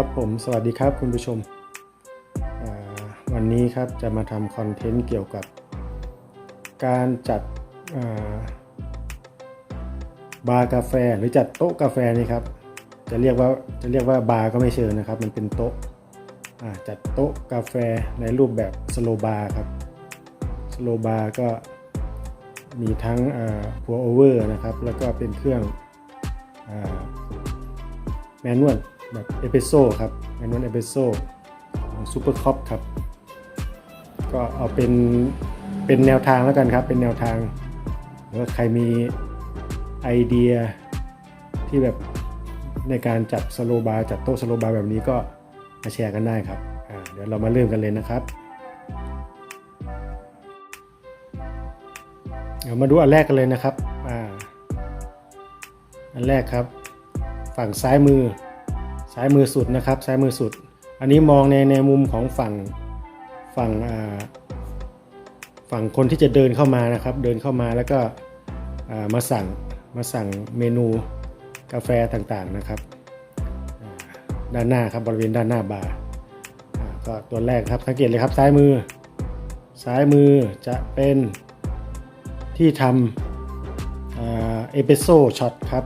ครับผมสวัสดีครับคุณผู้ชม วันนี้ครับจะมาทำคอนเทนต์เกี่ยวกับ การจัดาบาร์กาแฟหรือจัดโต๊ะกาแฟนี่ครับ จะเรียกว่าจะเรียกว่าบาร์ก็ไม่เชิงนะครับ มันเป็นโต๊ะจัดโต๊ะกาแฟในรูปแบบสโลบาร์ครับสโลบาร์ก็มีทั้งพัวโอเวอร์นะครับ แล้วก็เป็นเครื่องอแมนนวล แบบเอเปโซ่ครับแมนนวลเอเปโซ่ซูเปอร์คอปครับ ก็เอาเป็นเป็นแนวทางแล้วกันครับ เป็นแนวทางหรือว่าใครมีไอเดียที่แบบในการจัดสโลบาร์จัดโต๊ะสโลบาร์แบบนี้ก็มาแชร์กันได้ครับเดี๋ยวเรามาเริ่มกันเลยนะครับเดี๋ยวมาดูอันแรกกันเลยนะครับออันแรกครับ ฝั่งซ้ายมือ ซ้ายมือสุดนะครับซ้ายมือสุด อันนี้มองในในมุมของฝั่งฝั่งฝั่งคนที่จะเดินเข้ามานะครับ เดินเข้ามาแล้วก็มาสั่งมาสั่งเมนูกาแฟต่างๆนะครับ ด้านหน้าครับบริเวณด้านหน้าบาร์ก็ตัวแรกครับสังเกตเลยครับซ้ายมือ ซ้ายมือจะเป็นที่ทำเอเปโซช็อตครับ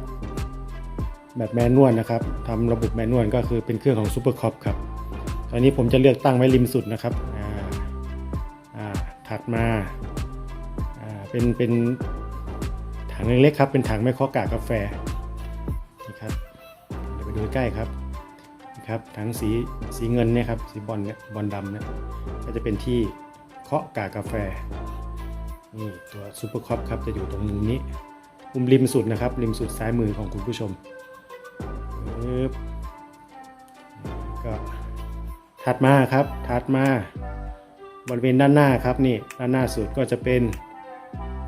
แบบแมนนวลนะครับทำระบบแมนนวลก็คือเป็นเครื่องของซูเปอร์คอปครับ ตอนนี้ผมจะเลือกตั้งไว้ริมสุดนะครับอ่าอ่าถัดมาอ่าเป็นเป็นถังเล็กๆครับ เป็นถังไม่เคาะกากาแฟนี่ครับเดี๋ยวไปดูใกล้ครับนี่ครับถังสีสีเงินเนี่ยครับสีบอลเนี่ยบอลดำเนี่ยก็จะเป็นที่เคาะกากกาแฟนี่ตัวซูเปอร์คอปครับจะอยู่ตรงมุมนี้มุมริมสุดนะครับริมสุดซ้ายมือของคุณผู้ชม ปึ๊บก็ถัดมาครับถัดมาบริเวณด้านหน้าครับนี่ด้านหน้าสุดก็จะเป็น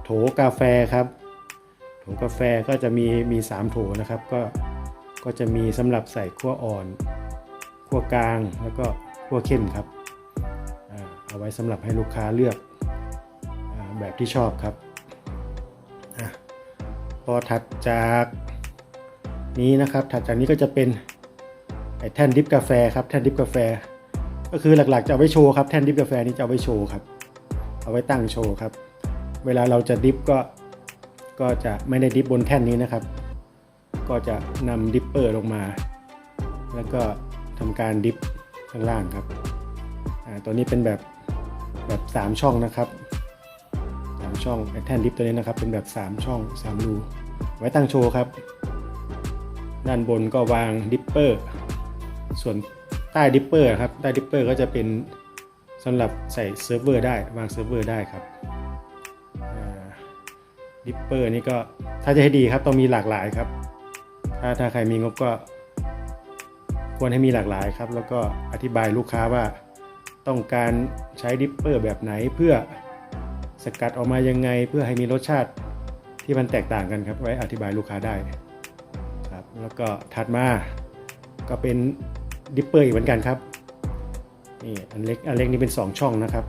โถกาแฟครับ โถกาแฟก็จะมีมีสามโถนะครับก็ก็จะมีสำหรับใส่ขั้วอ่อนขั้วกลางแล้วก็ขั้วเข้มครับเอาไว้สำหรับให้ลูกค้าเลือกแบบที่ชอบครับพอถัดจาก นี้นะครับถัดจากนี้ก็จะเป็นไอ้แท่นดริปกาแฟครับแท่นดริปกาแฟ ก็คือหลักๆจะเอาไว้โชว์ครับแท่นดริปกาแฟนี้จะเอาไว้โชว์ครับเอาไว้ตั้งโชว์ครับ เวลาเราจะดริปก็ก็จะไม่ได้ดริปบนแท่นนี้นะครับ ก็จะนำดิปเปอร์ลงมา แล้วก็ทำการดริปข้างล่างครับตัวนี้เป็นแบบแบบ 3 ช่องนะครับสามช่องแท่นดริปตัวนี้นะครับเป็นแบบ 3 ช่อง3รูไว้ตั้งโชว์ครับ ด้านบนก็วางดิปเปอร์ ส่วนใต้ดิปเปอร์ครับ ใต้ดิปเปอร์ก็จะเป็นสำหรับใส่เซิร์ฟเวอร์ได้วางเซิร์ฟเวอร์ได้ครับดิปเปอร์นี่ก็ถ้าจะให้ดีครับต้องมีหลากหลายครับ ถ้าถ้าใครมีงบก็ ควรให้มีหลากหลายครับ แล้วก็อธิบายลูกค้าว่าต้องการใช้ดิปเปอร์แบบไหนเพื่อสกัดออกมายังไงเพื่อให้มีรสชาติที่มันแตกต่างกันครับ ไว้อธิบายลูกค้าได้ แล้วก็ถัดมาก็เป็นดิปเปอร์อีกเหมือนกันครับนี่อันเล็กอันเล็กนี่เป็น 2 ช่องนะครับ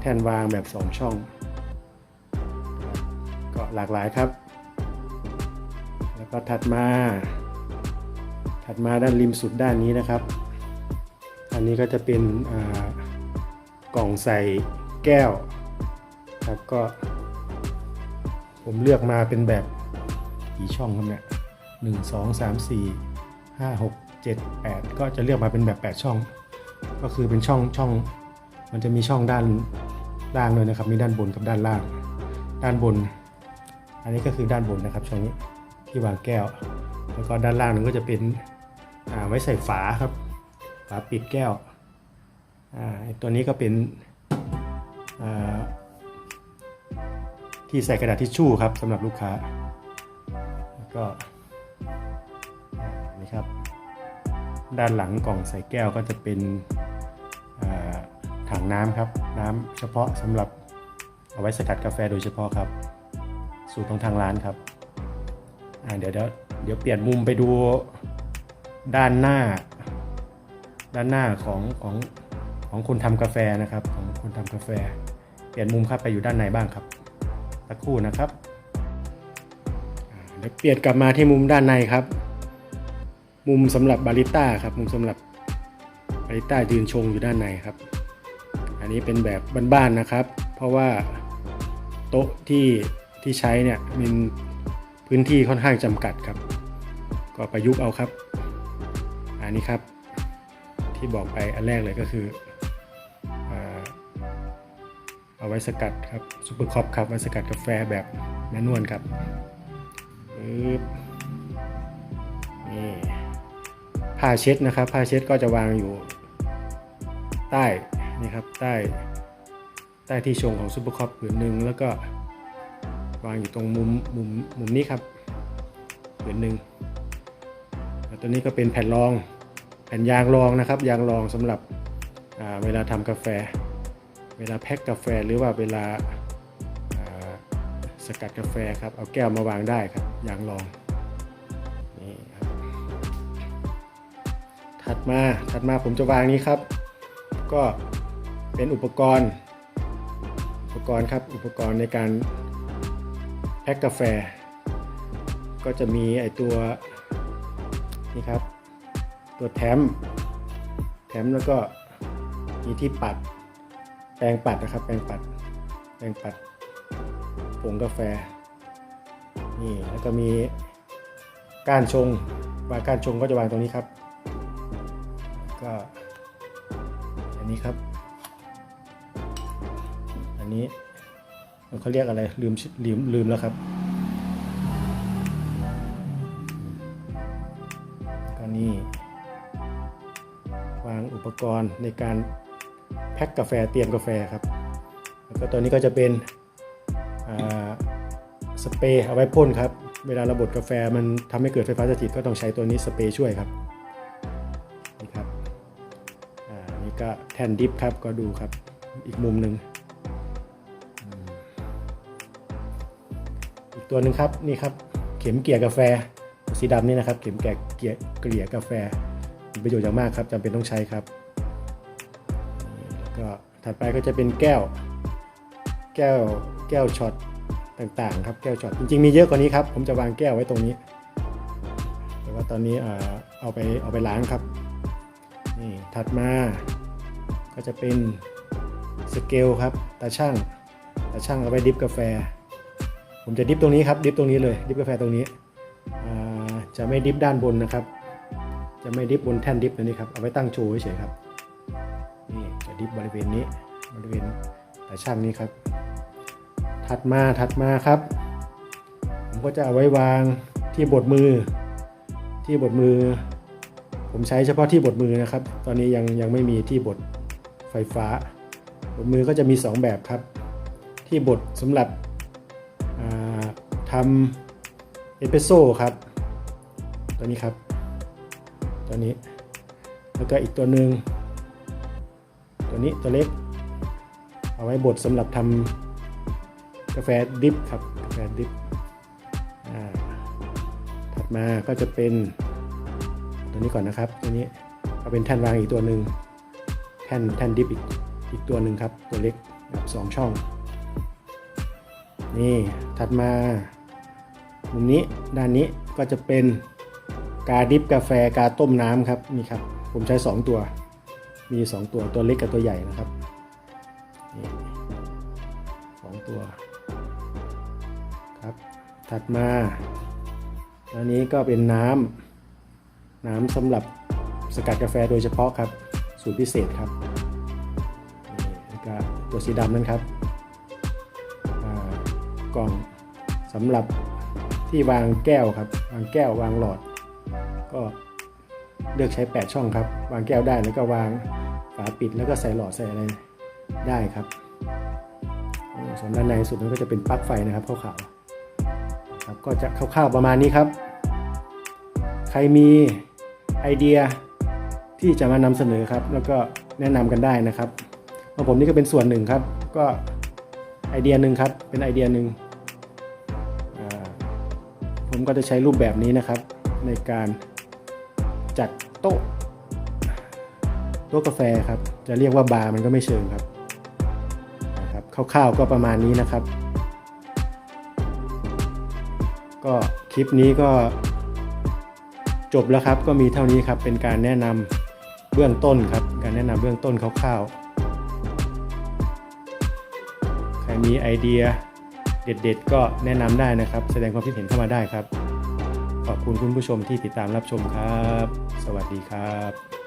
แท่นวางแบบ 2 ช่อง ก็หลากหลายครับ แล้วก็ถัดมา ถัดมาด้านริมสุดด้านนี้นะครับ อันนี้ก็จะเป็นกล่องใส่แก้วครับก็ ผมเลือกมาเป็นแบบกี่ช่องครับเนี่ยหนึ่งสองสามสี่ห้าหกเจ็ดแปดก็จะเลือกมาเป็นแบบแปดช่อง ก็คือเป็นช่องช่อง มันจะมีช่องด้านล่างเลยนะครับ มีด้านบนกับด้านล่าง ด้านบน อันนี้ก็คือด้านบนนะครับ ช่องนี้ที่วางแก้ว แล้วก็ด้านล่างนึงก็จะเป็นอ่าไว้ใส่ฝาครับ ฝาปิดแก้วอ่าตัวนี้ก็เป็นอ่า ที่ใส่กระดาษทิชชู่ครับสำหรับลูกค้า แล้วก็นี่ครับ ด้านหลังกล่องใส่แก้วก็จะเป็นถังน้ำครับ น้ำเฉพาะสำหรับเอาไว้สกัดกาแฟโดยเฉพาะครับ สูตรของทางร้านครับเดี๋ยวเดี๋ยวเดี๋ยวเปลี่ยนมุมไปดูด้านหน้า ด้านหน้าของของของคนทำกาแฟนะครับ ของคนทำกาแฟ เปลี่ยนมุมครับไปอยู่ด้านในบ้างครับ สักครู่นะครับเดี๋ยวเปลี่ยนกลับมาที่มุมด้านในครับ มุมสำหรับบาริสต้าครับ มุมสำหรับบาริสต้ายืนชงอยู่ด้านในครับ อันนี้เป็นแบบบ้านๆนะครับ เพราะว่าโต๊ะที่ที่ใช้เนี่ยมีพื้นที่ค่อนข้างจำกัดครับ ก็ประยุกต์เอาครับ อันนี้ครับที่บอกไปอันแรกเลยก็คือ เอาไว้สกัดครับซูเปอร์คอปครับไว้สกัดกาแฟแบบแมนวลครับปึ๊บนี่ผ้าเช็ดนะครับ ผ้าเช็ดก็จะวางอยู่ใต้นี่ครับใต้ใต้ที่ชงของซูเปอร์คอปผืนหนึ่งแล้วก็วางอยู่ตรงมุมมุมมุมนี้ครับผืนหนึ่งแล้วตัวนี้ก็เป็นแผ่นรองแผ่นยางรองนะครับ ยางรองสำหรับเวลาทำกาแฟ เวลาแพ็คกาแฟหรือว่าเวลาาสกัดกาแฟครับ เอาแก้วมาวางได้ครับ อย่างรอง นี่ครับ ถัดมา ถัดมาผมจะวางนี้ครับ ก็เป็นอุปกรณ์ อุปกรณ์ครับ อุปกรณ์ในการแพ็คกาแฟ ก็จะมีไอตัวนี่ครับ ตัวแถม แถมแล้วก็มีที่ปัด แปรงปัดนะครับ แปรงปัด แปรงปัดผงกาแฟ นี่แล้วก็มีก้านชงวางก้านชงก็จะวางตรงนี้ครับ ก็อันนี้ครับ อันนี้เขาเรียกอะไรลืมลืมลืมแล้วครับก็นี่วางอุปกรณ์ในการ แพ็คกาแฟเตรียมกาแฟครับ แล้วก็ตัวนี้ก็จะเป็นสเปรย์เอาไว้พ่นครับ เวลาระบดกาแฟมันทำให้เกิดไฟฟ้าสถิตก็ต้องใช้ตัวนี้สเปรย์ช่วยครับนี่ครับอ่านี่ก็แทนดิฟครับก็ดูครับอีกมุมหนึ่งอีกตัวหนึ่งครับนี่ครับเข็มเกี่ยกาแฟสีดำนี่นะครับ เข็มแกะเกียเกลี่ยกาแฟมีประโยชน์อย่างมากครับจำเป็นต้องใช้ครับ ถัดไปก็จะเป็นแก้ว แก้วแก้วช็อตต่างๆ ครับแก้วช็อตจริงๆมีเยอะกว่านี้ครับ ผมจะวางแก้วไว้ตรงนี้ แต่ว่าตอนนี้เออเอาไปเอาไปล้างครับนี่ถัดมาก็จะเป็นสเกลครับตาช่างตาช่างเอาไว้ดิฟกาแฟ ผมจะดิฟตรงนี้ครับดิฟตรงนี้เลยดิฟกาแฟตรงนี้จะไม่ดิฟด้านบนนะครับ จะไม่ดิฟบนแท่นดิฟตัวนี้ครับเอาไว้ตั้งโชว์เฉยๆครับ ดิฟบริเวณนี้บริเวณตาช่างนี้ครับ ถัดมาถัดมาครับ ผมก็จะเอาไว้วางที่บดมือ ที่บดมือ ผมใช้เฉพาะที่บดมือนะครับ ตอนนี้ยังยังไม่มีที่บดไฟฟ้าบดมือก็จะมี 2 แบบครับ ที่บดสำหรับทำเอสเปรสโซ่ครับ ตัวนี้ครับ ตัวนี้แล้วก็อีกตัวหนึ่ง ตัวนี้ตัวเล็ก เอาไว้บดสำหรับทำกาแฟดริปครับกาแฟดริปอ่าถัดมาก็จะเป็นตัวนี้ก่อนนะครับ ตัวนี้เอาเป็นแท่นวางอีกตัวหนึ่งแท่นแท่นดริปอีกอีกตัวหนึ่งครับ ตัวเล็กแบบสองช่อง นี่ถัดมามุมนี้ด้านนี้ก็จะเป็นกาดิฟกาแฟกาต้มน้ำครับนี่ครับ ผมใช้ 2 ตัว มี2ตัวตัวเล็กกับตัวใหญ่นะครับสองตัวครับถัดมาอันนี้ก็เป็นน้ำน้ำสำหรับสกัดกาแฟโดยเฉพาะครับ สูตรพิเศษครับแล้วก็ตัวสีดำนั่นครับกล่องสำหรับที่วางแก้วครับ วางแก้ววางหลอด ก็ เลือกใช้ 8 ช่องครับ วางแก้วได้แล้วก็วางฝาปิดแล้วก็ใส่หลอดใส่อะไรได้ครับส่วนด้านในสุดนั้นก็จะเป็นปลั๊กไฟนะครับขาวๆครับก็จะคร่าวๆประมาณนี้ครับ ใครมีไอเดียที่จะมานำเสนอครับ แล้วก็แนะนำกันได้นะครับของผมนี่ก็เป็นส่วนหนึ่งครับ ก็ไอเดียหนึ่งครับ เป็นไอเดียหนึ่งผมก็จะใช้รูปแบบนี้นะครับในการ จัดโต๊ะโต๊ะกาแฟครับ จะเรียกว่าบาร์มันก็ไม่เชิงครับนะครับคร่าวๆก็ประมาณนี้นะครับ ก็คลิปนี้ก็จบแล้วครับก็มีเท่านี้ครับเป็นการแนะนำเบื้องต้นครับ การแนะนำเบื้องต้นคร่าวๆใครมีไอเดียเด็ดๆ ก็แนะนำได้นะครับ แสดงความคิดเห็นเข้ามาได้ครับ ขอบคุณคุณผู้ชมที่ติดตามรับชมครับ สวัสดีครับ